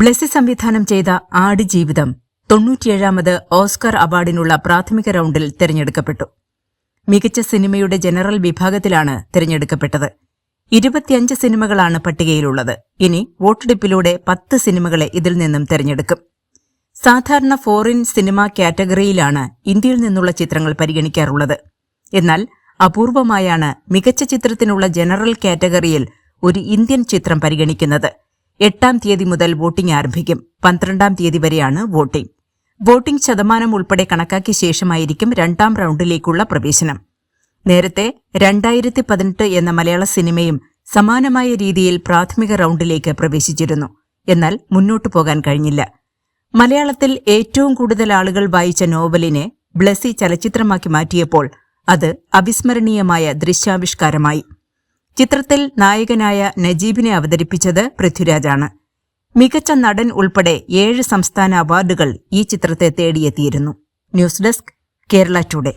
ബ്ലെസി സംവിധാനം ചെയ്ത ആടി ആടുജീവിതം തൊണ്ണൂറ്റിയേഴാമത് ഓസ്കർ അവാർഡിനുള്ള പ്രാഥമിക റൌണ്ടിൽ തിരഞ്ഞെടുക്കപ്പെട്ടു. മികച്ച സിനിമയുടെ ജനറൽ വിഭാഗത്തിലാണ് തിരഞ്ഞെടുക്കപ്പെട്ടത്. ഇരുപത്തിയഞ്ച് സിനിമകളാണ് പട്ടികയിലുള്ളത്. ഇനി വോട്ടെടുപ്പിലൂടെ പത്ത് സിനിമകളെ ഇതിൽ നിന്നും തിരഞ്ഞെടുക്കും. സാധാരണ ഫോറിൻ സിനിമ കാറ്റഗറിയിലാണ് ഇന്ത്യയിൽ നിന്നുള്ള ചിത്രങ്ങൾ പരിഗണിക്കാറുള്ളത്. എന്നാൽ അപൂർവമായാണ് മികച്ച ചിത്രത്തിനുള്ള ജനറൽ കാറ്റഗറിയിൽ ഒരു ഇന്ത്യൻ ചിത്രം പരിഗണിക്കുന്നത്. എട്ടാം തീയതി മുതൽ വോട്ടിംഗ് ആരംഭിക്കും. പന്ത്രണ്ടാം തീയതി വരെയാണ് വോട്ടിംഗ്. വോട്ടിംഗ് ശതമാനം ഉൾപ്പെടെ കണക്കാക്കിയ ശേഷമായിരിക്കും രണ്ടാം റൌണ്ടിലേക്കുള്ള പ്രവേശനം. നേരത്തെ രണ്ടായിരത്തി പതിനെട്ട് എന്ന മലയാള സിനിമയും സമാനമായ രീതിയിൽ പ്രാഥമിക റൌണ്ടിലേക്ക് പ്രവേശിച്ചിരുന്നു. എന്നാൽ മുന്നോട്ടു പോകാൻ കഴിഞ്ഞില്ല. മലയാളത്തിൽ ഏറ്റവും കൂടുതൽ ആളുകൾ വായിച്ച നോവലിനെ ബ്ലസി ചലച്ചിത്രമാക്കി മാറ്റിയപ്പോൾ അത് അവിസ്മരണീയമായ ദൃശ്യാവിഷ്കാരമായി. ചിത്രത്തിൽ നായകനായ നജീബിനെ അവതരിപ്പിച്ചത് പൃഥ്വിരാജാണ്. മികച്ച നടൻ ഉൾപ്പെടെ ഏഴ് സംസ്ഥാന അവാർഡുകൾ ഈ ചിത്രത്തെ തേടിയെത്തിയിരുന്നു. News desk Kerala today.